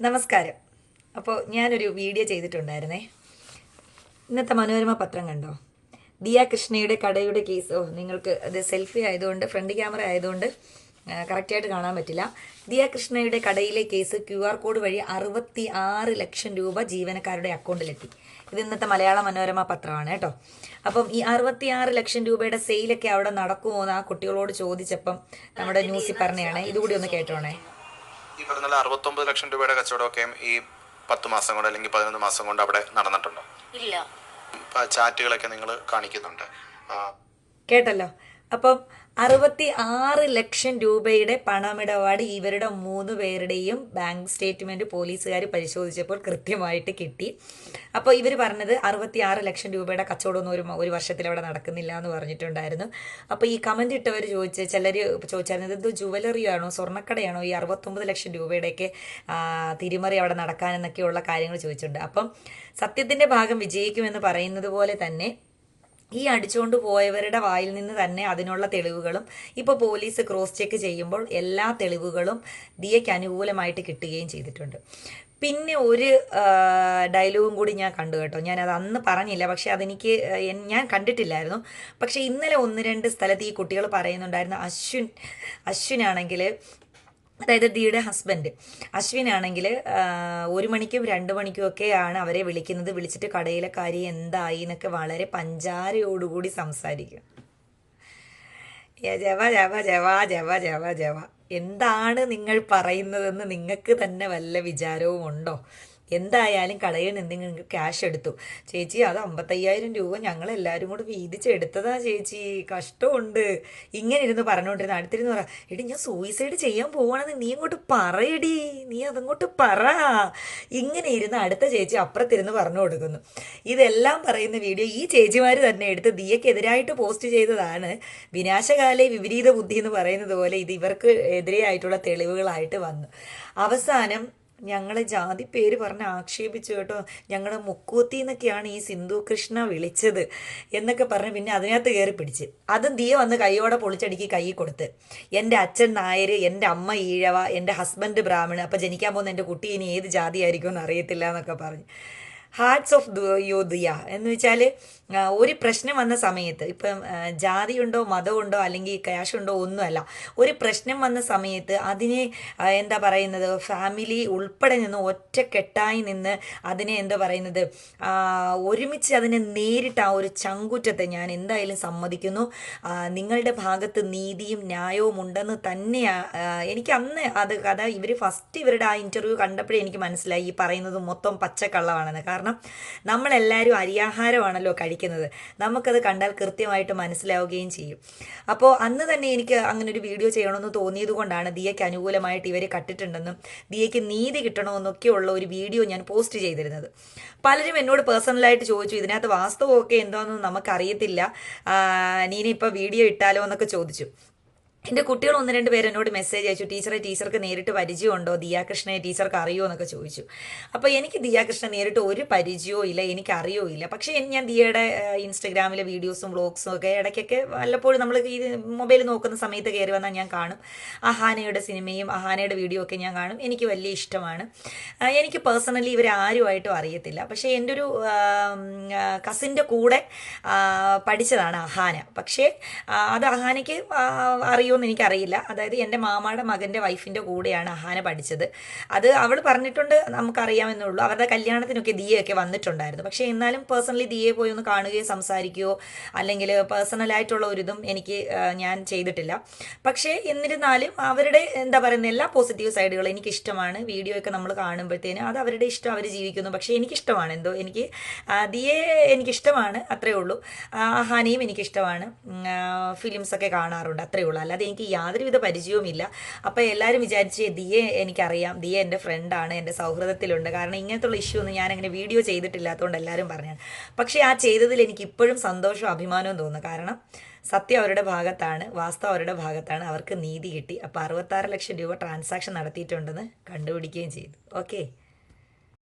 നമസ്കാരം. അപ്പോൾ ഞാനൊരു വീഡിയോ ചെയ്തിട്ടുണ്ടായിരുന്നേ. ഇന്നത്തെ മനോരമ പത്രം കണ്ടോ? ദിയ കൃഷ്ണയുടെ കടയുടെ കേസ് ഓ നിങ്ങൾക്ക് അത് സെൽഫി ആയതുകൊണ്ട് ഫ്രണ്ട് ക്യാമറ ആയതുകൊണ്ട് കറക്റ്റായിട്ട് കാണാൻ പറ്റില്ല. ദിയ കൃഷ്ണയുടെ കടയിലെ കേസ് ക്യു ആർ കോഡ് വഴി അറുപത്തി ആറ് ലക്ഷം രൂപ ജീവനക്കാരുടെ അക്കൗണ്ടിലെത്തി ഇത് ഇന്നത്തെ മലയാള മനോരമ പത്രമാണ് കേട്ടോ. അപ്പം ഈ അറുപത്തി ആറ് ലക്ഷം രൂപയുടെ സെയിലൊക്കെ അവിടെ നടക്കുമോ എന്ന് ആ കുട്ടികളോട് ചോദിച്ചപ്പം നമ്മുടെ ന്യൂസിൽ പറഞ്ഞതാണ്. ഇതുകൂടി ഒന്ന് കേട്ടോണേ. ഈ പറഞ്ഞ അറുപത്തൊമ്പത് ലക്ഷം രൂപയുടെ കച്ചവടമൊക്കെ ഈ പത്ത് മാസം കൊണ്ട് അല്ലെങ്കിൽ പതിനൊന്ന് മാസം കൊണ്ട് അവിടെ നടന്നിട്ടുണ്ടോ? ഇല്ല. ചാറ്റുകളൊക്കെ നിങ്ങൾ കാണിക്കുന്നുണ്ട്. കേട്ടല്ലോ. അപ്പം അറുപത്തി ആറ് ലക്ഷം രൂപയുടെ പണമിടപാട് ഇവരുടെ മൂന്ന് പേരുടെയും ബാങ്ക് സ്റ്റേറ്റ്മെന്റ് പോലീസുകാർ പരിശോധിച്ചപ്പോൾ കൃത്യമായിട്ട് കിട്ടി. അപ്പോൾ ഇവർ പറഞ്ഞത് അറുപത്തി ആറ് ലക്ഷം രൂപയുടെ കച്ചവടമൊന്നും ഒരു ഒരു വർഷത്തിൽ അവിടെ നടക്കുന്നില്ല എന്ന് പറഞ്ഞിട്ടുണ്ടായിരുന്നു. അപ്പോൾ ഈ കമന്റ് ഇട്ടവർ ചോദിച്ച് ചിലർ ചോദിച്ചായിരുന്നു ഇത് ജുവലറിയാണോ സ്വർണക്കടയാണോ? ഈ അറുപത്തൊമ്പത് ലക്ഷം രൂപയുടെയൊക്കെ തിരിമറി അവിടെ നടക്കാനെന്നൊക്കെയുള്ള കാര്യങ്ങൾ ചോദിച്ചിട്ടുണ്ട്. അപ്പം സത്യത്തിന്റെ ഭാഗം വിജയിക്കുമെന്ന് പറയുന്നത് പോലെ തന്നെ ഈ അടിച്ചുകൊണ്ട് പോയവരുടെ വായിൽ നിന്ന് തന്നെ അതിനുള്ള തെളിവുകളും ഇപ്പോൾ പോലീസ് ക്രോസ് ചെക്ക് ചെയ്യുമ്പോൾ എല്ലാ തെളിവുകളും ദിയയ്ക്ക് അനുകൂലമായിട്ട് കിട്ടുകയും ചെയ്തിട്ടുണ്ട്. പിന്നെ ഒരു ഡയലോഗും കൂടി ഞാൻ കണ്ടു കേട്ടോ. ഞാനത് അന്ന് പറഞ്ഞില്ല. പക്ഷെ അതെനിക്ക് ഞാൻ കണ്ടിട്ടില്ലായിരുന്നു. പക്ഷെ ഇന്നലെ ഒന്ന് രണ്ട് സ്ഥലത്ത് ഈ കുട്ടികൾ പറയുന്നുണ്ടായിരുന്നു അശ്വിൻ അശ്വിനാണെങ്കിൽ അതായത് ദിയുടെ ഹസ്ബൻഡ്. അശ്വിനാണെങ്കിൽ ഒരു മണിക്കും രണ്ട് മണിക്കും ഒക്കെയാണ് അവരെ വിളിക്കുന്നത്. വിളിച്ചിട്ട് കടയിലെ കാര്യം എന്തായി എന്നൊക്കെ വളരെ പഞ്ചാരയോടുകൂടി സംസാരിക്കും. Java Java Java Java Java Java. എന്താണ് നിങ്ങൾ പറയുന്നതെന്ന് നിങ്ങൾക്ക് തന്നെ വല്ല വിചാരവും ഉണ്ടോ? എന്തായാലും കടയിൽ എന്തെങ്കിലും ക്യാഷ് എടുത്തു. ചേച്ചി അത് അമ്പത്തയ്യായിരം രൂപ ഞങ്ങൾ എല്ലാവരും കൂടെ വീതിച്ചെടുത്തതാ ചേച്ചി. കഷ്ടമുണ്ട്. ഇങ്ങനെ ഇരുന്ന് പറഞ്ഞുകൊണ്ടിരുന്ന അടുത്തിരുന്ന് പറ എടി ഞാൻ സൂയിസൈഡ് ചെയ്യാൻ പോവാണെന്ന് നീ അങ്ങോട്ട് പറയടി. നീ അതങ്ങോട്ട് പറ. ഇങ്ങനെ ഇരുന്ന് അടുത്ത ചേച്ചി അപ്പുറത്തിരുന്ന് പറഞ്ഞു കൊടുക്കുന്നു. ഇതെല്ലാം പറയുന്ന വീഡിയോ ഈ ചേച്ചിമാർ തന്നെ എടുത്ത് ദിയക്കെതിരായിട്ട് പോസ്റ്റ് ചെയ്തതാണ്. വിനാശകാലെ വിപരീത ബുദ്ധി എന്ന് പറയുന്നത് പോലെ ഇത് ഇവർക്ക് എതിരെയായിട്ടുള്ള തെളിവുകളായിട്ട് വന്നു. അവസാനം ഞങ്ങളെ ജാതി പേര് പറഞ്ഞ് ആക്ഷേപിച്ചു കേട്ടോ. ഞങ്ങൾ മുക്കൂത്തി എന്നൊക്കെയാണ് ഈ സിന്ധു കൃഷ്ണ വിളിച്ചത് എന്നൊക്കെ പറഞ്ഞ് പിന്നെ അതിനകത്ത് കയറി പിടിച്ച്. അതും ദിയ വന്ന് കൈയോടെ പൊളിച്ചടുക്കി കൈ കൊടുത്ത്. എന്റെ അച്ഛൻ നായർ എന്റെ അമ്മ ഈഴവ എന്റെ ഹസ്ബൻഡ് ബ്രാഹ്മണ് അപ്പം ജനിക്കാൻ പോകുന്ന എന്റെ കുട്ടി ഇനി ഏത് ജാതി ആയിരിക്കും എന്ന് അറിയത്തില്ല എന്നൊക്കെ പറഞ്ഞു. ഹാർട്സ് ഓഫ് യോധിയ എന്ന് വെച്ചാൽ ഒരു പ്രശ്നം വന്ന സമയത്ത് ഇപ്പം ജാതിയുണ്ടോ മതമുണ്ടോ അല്ലെങ്കിൽ ക്യാഷ് ഉണ്ടോ ഒന്നുമല്ല. ഒരു പ്രശ്നം വന്ന സമയത്ത് അതിനെ എന്താ പറയുന്നത് ഫാമിലി ഉൾപ്പെടെ നിന്ന് ഒറ്റക്കെട്ടായി നിന്ന് അതിനെ എന്താ പറയുന്നത് ഒരുമിച്ച് അതിനെ നേരിട്ട് ആ ഒരു ചങ്കുറ്റത്തെ ഞാൻ എന്തായാലും സമ്മതിക്കുന്നു. നിങ്ങളുടെ ഭാഗത്ത് നീതിയും ന്യായവും ഉണ്ടെന്ന് തന്നെയാണ് എനിക്ക് അന്ന് അത് കഥ ഇവർ ഫസ്റ്റ് ഇവരുടെ ആ ഇന്റർവ്യൂ കണ്ടപ്പോഴേ എനിക്ക് മനസ്സിലായി. ഈ പറയുന്നത് മൊത്തം പച്ചക്കള്ളമാണെന്ന്. കാരണം നമ്മളെല്ലാവരും അരിയാഹാരമാണല്ലോ കഴിക്കുന്നത്. നമുക്കത് കണ്ടാൽ കൃത്യമായിട്ട് മനസ്സിലാവുകയും ചെയ്യും. അപ്പോൾ അന്ന് തന്നെ എനിക്ക് അങ്ങനെ ഒരു വീഡിയോ ചെയ്യണമെന്ന് തോന്നിയത് കൊണ്ടാണ് ദിയയ്ക്ക് അനുകൂലമായിട്ട് ഇവരെ കട്ടിട്ടുണ്ടെന്നും ദിയയ്ക്ക് നീതി കിട്ടണമെന്നൊക്കെയുള്ള ഒരു വീഡിയോ ഞാൻ പോസ്റ്റ് ചെയ്തിരുന്നത്. പലരും എന്നോട് പേഴ്സണലായിട്ട് ചോദിച്ചു ഇതിനകത്ത് വാസ്തവമൊക്കെ എന്താണെന്ന് നമുക്കറിയത്തില്ല. നീന ഇപ്പോൾ വീഡിയോ ഇട്ടാലോ എന്നൊക്കെ ചോദിച്ചു. എന്റെ കുട്ടികൾ ഒന്ന് രണ്ട് പേര് എന്നോട് മെസ്സേജ് അയച്ചു. ടീച്ചറെ ടീച്ചർക്ക് നേരിട്ട് പരിചയമുണ്ടോ ദിയാകൃഷ്ണയെ ടീച്ചർക്ക് അറിയോ? എന്നൊക്കെ ചോദിച്ചു. അപ്പോൾ എനിക്ക് ദിയാകൃഷ്ണ നേരിട്ട് ഒരു പരിചയവും ഇല്ല എനിക്ക് അറിയോ ഇല്ല. പക്ഷേ ഞാൻ ദിയയുടെ ഇൻസ്റ്റഗ്രാമിലെ വീഡിയോസും വ്ളോഗ്സും ഒക്കെ ഇടയ്ക്കൊക്കെ വല്ലപ്പോഴും നമ്മൾ ഈ മൊബൈൽ നോക്കുന്ന സമയത്ത് കയറി വന്നാൽ ഞാൻ കാണും. അഹാനയുടെ സിനിമയും അഹാനയുടെ വീഡിയോ ഒക്കെ ഞാൻ കാണും. എനിക്ക് വലിയ ഇഷ്ടമാണ്. എനിക്ക് പേഴ്സണലി ഇവർ ആരുമായിട്ടും അറിയത്തില്ല. പക്ഷേ എന്റെ ഒരു കസിന്റെ കൂടെ പഠിച്ചതാണ് അഹാന. പക്ഷേ അത് അഹാനയ്ക്ക് ആ, അറിയുമെന്ന് എനിക്കറിയില്ല. അതായത് എന്റെ മാമയുടെ മകന്റെ വൈഫിന്റെ കൂടെയാണ് അഹാന പഠിച്ചത്. അത് അവൾ പറഞ്ഞിട്ടുണ്ട് നമുക്കറിയാമെന്നേ ഉള്ളൂ അവരുടെ കല്യാണത്തിനൊക്കെ ദിയയൊക്കെ വന്നിട്ടുണ്ടായിരുന്നു. പക്ഷേ എന്നാലും പേഴ്സണലി ദിയെ പോയി ഒന്ന് കാണുകയോ സംസാരിക്കുകയോ അല്ലെങ്കിൽ പേഴ്സണലായിട്ടുള്ള ഒരിതും എനിക്ക് ഞാൻ ചെയ്തിട്ടില്ല. പക്ഷേ എന്നിരുന്നാലും അവരുടെ എന്താ പറയുന്ന എല്ലാ പോസിറ്റീവ് സൈഡുകളും എനിക്കിഷ്ടമാണ്. വീഡിയോ ഒക്കെ നമ്മൾ കാണുമ്പോഴത്തേനും അത് അവരുടെ ഇഷ്ടം അവർ ജീവിക്കുന്നു. പക്ഷേ എനിക്കിഷ്ടമാണ്. എന്തോ എനിക്ക് ദിയെ എനിക്കിഷ്ടമാണ് അത്രേ ഉള്ളൂ. അഹാനയും ഹാനിയും എനിക്കിഷ്ടമാണ് ഫിലിംസൊക്കെ കാണാറുണ്ട് അത്രേ ഉള്ളൂ. അല്ലാതെ എനിക്ക് യാതൊരുവിധ പരിചയവുമില്ല. അപ്പോൾ എല്ലാവരും വിചാരിച്ച് ദിയെ എനിക്കറിയാം. ദിയെ എന്റെ ഫ്രണ്ടാണ് എന്റെ സൗഹൃദത്തിലുണ്ട്. കാരണം ഇങ്ങനത്തുള്ള ഇഷ്യൂ ഒന്നും ഞാൻ അങ്ങനെ വീഡിയോ ചെയ്തിട്ടില്ലാത്തതുകൊണ്ട് എല്ലാവരും പറഞ്ഞാണ്. പക്ഷേ ആ ചെയ്തതിൽ എനിക്ക് ഇപ്പോഴും സന്തോഷവും അഭിമാനവും തോന്നുന്നു. കാരണം സത്യം അവരുടെ ഭാഗത്താണ് വാസ്തവം അവരുടെ ഭാഗത്താണ്. അവർക്ക് നീതി കിട്ടി. അപ്പോൾ അറുപത്താറ് ലക്ഷം രൂപ ട്രാൻസാക്ഷൻ നടത്തിയിട്ടുണ്ടെന്ന് കണ്ടുപിടിക്കുകയും ചെയ്തു. ഓക്കെ.